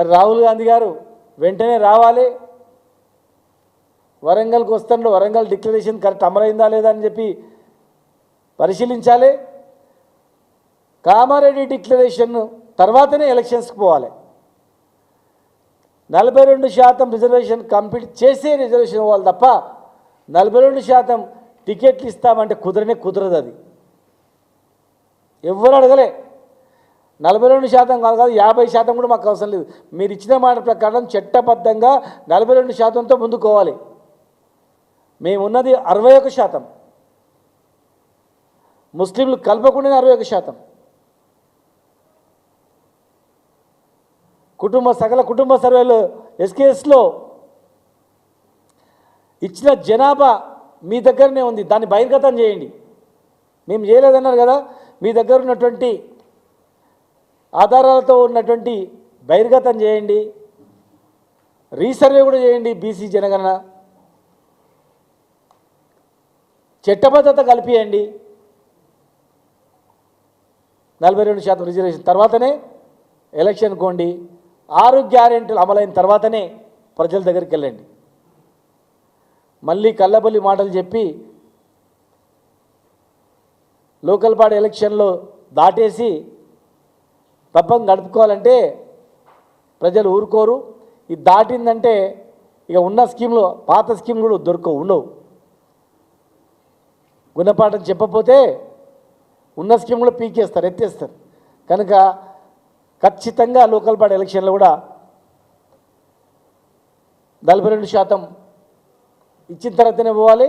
మరి రాహుల్ గాంధీ గారు వెంటనే రావాలి. వరంగల్కి వస్తుండో వరంగల్ డిక్లరేషన్ కరెక్ట్ అమలైందా లేదా అని చెప్పి పరిశీలించాలి. కామారెడ్డి డిక్లరేషన్ తర్వాతనే ఎలక్షన్స్కి పోవాలి. నలభై రెండు శాతం రిజర్వేషన్ కంప్లీట్ చేసే రిజర్వేషన్ ఇవ్వాలి తప్ప నలభై రెండు శాతం టికెట్లు ఇస్తామంటే కుదరనే కుదరదు అది. ఎవరు అడగలే. నలభై రెండు శాతం కాదు కాదు యాభై శాతం కూడా మాకు అవసరం లేదు. మీరు ఇచ్చిన మాట ప్రకారం చట్టబద్ధంగా నలభై రెండు శాతంతో ముందుకోవాలి. మేమున్నది అరవై ఒక శాతం. ముస్లింలు కలపకుండానే అరవై ఒక శాతం. కుటుంబ సకల కుటుంబ సర్వేలు ఎస్కేఎస్లో ఇచ్చిన జనాభా మీ దగ్గరనే ఉంది. దాన్ని బహిర్గతం చేయండి. మేము చేయలేదన్నారు కదా మీ దగ్గర ఉన్నటువంటి ఆధారాలతో ఉన్నటువంటి బహిర్గతం చేయండి. రీసర్వే కూడా చేయండి బీసీ జనగణన. చట్టబద్ధత కల్పియండి. నలభై రెండు శాతం రిజర్వేషన్ తర్వాతనే ఎలక్షన్ కోండి. ఆరు గ్యారెంటీలు అమలైన తర్వాతనే ప్రజల దగ్గరికి వెళ్ళండి. మళ్ళీ కళ్ళబల్లి మాటలు చెప్పి లోకల్ బాడీ ఎలక్షన్లో దాటేసి తప్పక గడుపుకోవాలంటే ప్రజలు ఊరుకోరు. ఇది దాటిందంటే ఇక ఉన్న స్కీమ్లో పాత స్కీమ్ కూడా దొరకవు ఉండవు. గుణపాఠం చెప్పకపోతే ఉన్న స్కీమ్ కూడా పీకేస్తారు ఎత్తేస్తారు. కనుక ఖచ్చితంగా లోకల్ బాడీ ఎలక్షన్లో కూడా నలభై రెండు శాతం ఇచ్చిన తర్వాతనే పోవాలి.